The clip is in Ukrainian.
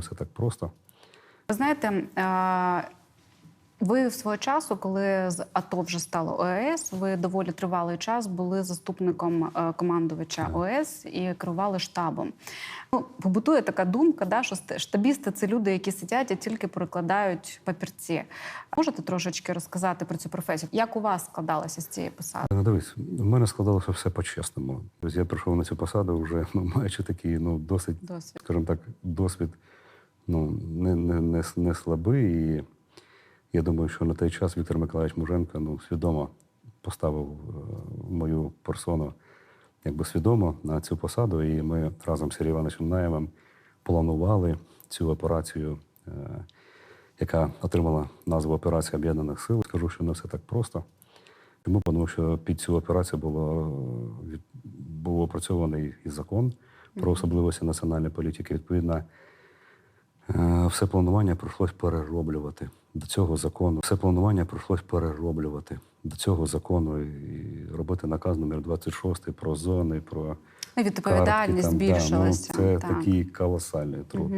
Все так просто. Ви знаєте, е, ви свого часу, коли з АТО вже стало ОС, ви доволі тривалий час були заступником е, командувача ОС і керували штабом. Ну, побутує така думка, да, що штабісти це люди, які сидять і тільки перекладають папірці. Можете трошечки розказати про цю професію? Як у вас складалося з цієї посади? Ну, дивись, в мене складалося все по-чесному. Тобто я прийшов на цю посаду вже ну, маючи такий ну, досить, Досвід. скажімо так, досвід ну, не, не, не, не слабий. І я думаю, що на той час Віктор Миколаївич Муженко ну, свідомо поставив е, мою персону якби свідомо на цю посаду. І ми разом з Сергієм Івановичем Наєвим планували цю операцію, е, яка отримала назву Операція Об'єднаних Сил. Скажу, що не все так просто. Тому тому що під цю операцію було, був опрацьований і закон про особливості національної політики. Відповідно, все планування прийшлось перероблювати до цього закону. Все планування прийшлось перероблювати до цього закону і робити наказ номер 26 про зони, про Ну, Відповідальність да, ну, це так. такий колосальний труд.